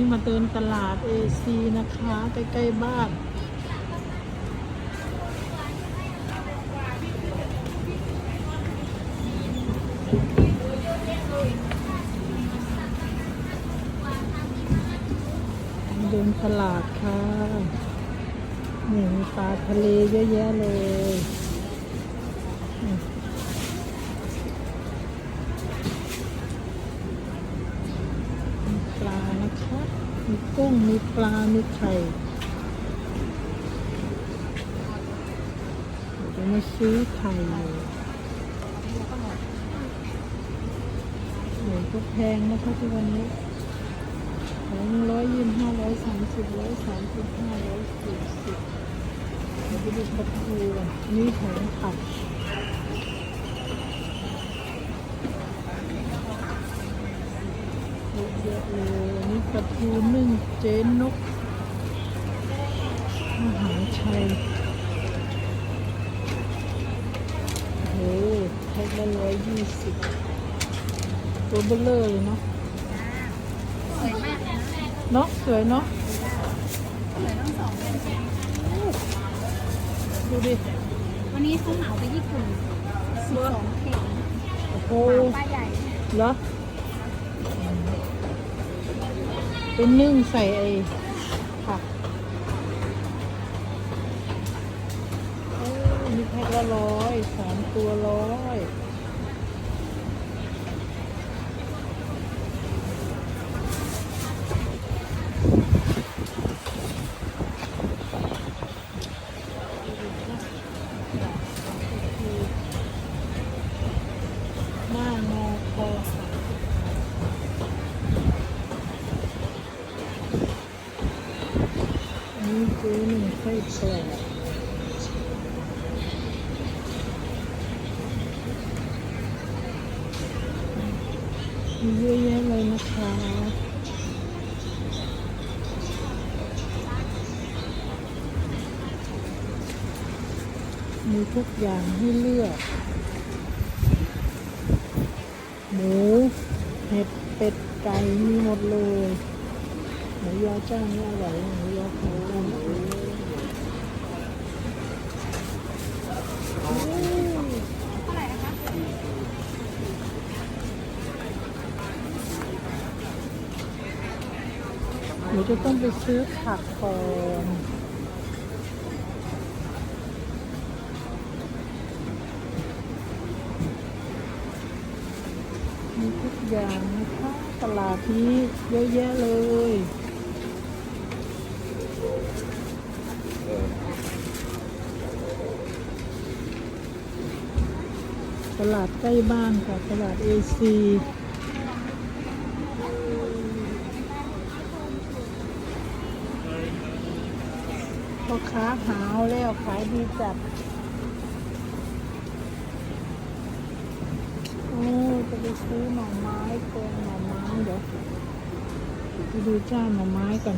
นี่มาเดินตลาดเอซีนะคะ ใกล้ๆบ้าน เดินตลาดค่ะนี่มีปลาทะเลเยอะแยะเลยนี่มีปล คะมีกุ้ง มีปลา มีไข่เดี๋ยวมาซื้อไข่หมูก็แพงนะคะทุกวันนี้ของร้อยยี่สิบห้าร้อยสามสิบร้อยสามสิบห้าร้อยสี่สิบเดี๋ยวไปดูปลาทูก่อนนี่ของผักเยอะเลย ปลาทูนึ่งเจนนกมหาชัยโอ้โหแพ็คละร้อยยี่สิบตัวเบลเลอร์เลยเนาะสวยมากเลยนะแม่เนาะสวยเนาะสวยทั้งสองเลยดูดิ วันนี้เขาเหมาไปญี่ปุ่นสิบสองเข่งโอ้โหเหมาป้าใหญ่เหรอ เป็นนึ่งใส่ไอ้ผักโอ้มีแพ็คละร้อยสามตัวร้อยหน้างอคอค่ะ อันนี้อหนึ่งไส้แปลกมีเยอะแยะเลยนะคะมีทุกอย่างให้เลือก หมูเห็ดเป็ดไก่มีหมดเลย หมูยอจ้านี่อร่อยหมูยอ จะต้องไปซื้อผักก่อนมีทุกอย่างนะคะตลาดนี้เยอะแยะเลยตลาดใกล้บ้านค่ะตลาดเอซี พ่อค้าหาวแล้วขายดีจัดนี่จะไปซื้อหน่อไม้กองหน่อไม้เดี๋ยวไปดูเจ้าหน่อไม้กัน